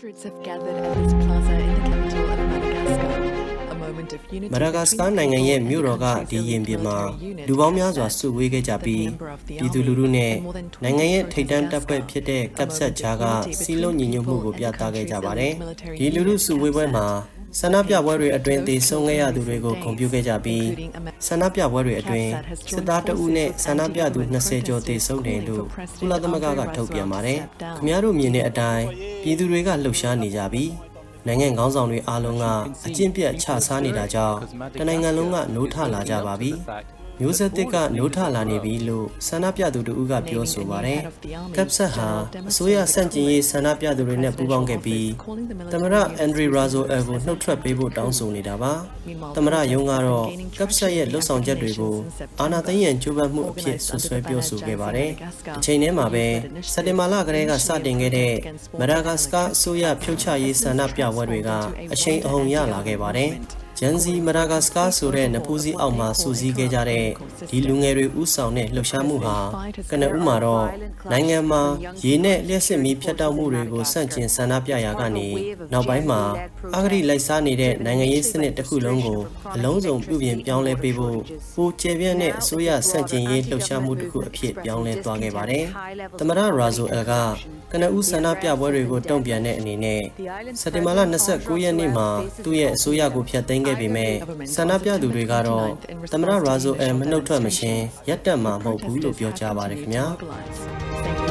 Hundreds have gathered at this plaza in the capital of Madagascar. A moment of unity မဒါဂတ်စကာနိုင်ငံရဲ့မြို့တော်ကဒီရင်ပြင်မှာလူပေါင်းများစွာစုဝေးခဲ့ကြပြီးပြည်သူလူထုနဲ့နိုင်ငံရဲ့ထိပ်တန်းတပ်ဖွဲ့ဖြစ်တဲ့ကပ်ဆက်ဂျာကစီလုံးညီညွတ်မှုကိုပြသခဲ့ကြပါတယ်။ဒီလူထုစုဝေးပွဲမှာ ဆန္ဒပြပွဲတွေအတွင်းသေဆုံးခဲ့ရသူတွေကိုဂုဏ်ပြုခဲ့ကြပြီးဆန္ဒပြပွဲတွေအတွင်းစစ်သားတအုပ်နဲ့ဆန္ဒပြသူ20ကျော်သေဆုံးတယ်လို့ကုလသမဂ္ဂကထုတ်ပြန်ပါတယ်။ခင်ဗျားတို့မြင်တဲ့အတိုင်းပြည်သူတွေကလှုပ်ရှားနေကြပြီးနိုင်ငံခေါင်းဆောင်တွေအားလုံးကအကျင့်ပြတ်ချစားနေတာကြောင့်တနိုင်ငံလုံးကနိုးထလာကြပါပြီ မျိုးဆက်တစ်ကနိုးထလာနေပြီလို့ဆန္ဒပြသူတို့ကပြောဆိုပါတယ်ကပ်ဆက်ဟာအစိုးရစန့်ကျင်ရေးဆန္ဒပြသူတွေနဲ့ပူးပေါင်းခဲ့ပြီးသမရအန်ဒရီရာဇိုအယ်ကိုနှုတ်ထွက်ပေးဖို့တောင်းဆိုနေတာပါသမရယုံကတော့ကပ်ဆက်ရဲ့လွတ်ဆောင်ချက်တွေကိုအာဏာသိမ်းရန်ကြိုးပမ်းမှုအဖြစ်ဆွဆွဲပြောဆိုခဲ့ပါတယ်အချိန်ထဲမှာပဲစက်တင်ဘာလကတည်းကစတင်ခဲ့တဲ့မဒါဂတ်စကာအစိုးရဖြုတ်ချရေးဆန္ဒပြပွဲတွေကအချိန်အဟုန်ရလာခဲ့ပါတယ်။ ဂျန်စီမဒါဂတ်စကာဆိုတဲ့နဖူးစည်းအောက်မှာစူးစီးခဲ့ကြတဲ့ဒီလူငယ်တွေဥဆောင်တဲ့လှုပ်ရှားမှုဟာကနဦးမှာတော့နိုင်ငံမှာရေနဲ့လျှက်စစ်မီးဖြတ်တောက်မှုတွေကိုစန့်ကျင်ဆန္ဒပြရာကနေနောက်ပိုင်းမှာအဂရိလိုက်စားနေတဲ့နိုင်ငံရေးစနစ်တစ်ခုလုံးကိုအလုံးစုံပြုပြင်ပြောင်းလဲပေးဖို့ပိုကျယ်ပြန့်တဲ့အစိုးရစန့်ကျင်ရေးလှုပ်ရှားမှုတစ်ခုအဖြစ်ပြောင်းလဲသွားခဲ့ပါတယ်။သမရရာဇိုအယ်က ကနဦးဆန္ဒပြပွဲတွေကိုတုံ့ပြန်တဲ့အနေနဲ့စက်တင်ဘာလ29ရက်နေ့မှာသူ့ရဲ့အစိုးရကိုဖျက်သိမ်းခဲ့ပေမဲ့ဆန္ဒပြသူတွေကတော့သမရရာဇိုအယ်မနှုတ်ထွက်မချင်းရပ်တက်မှာမဟုတ်ဘူးလို့ပြောကြားပါတယ်ခင်ဗျာ။ mobilized. Thank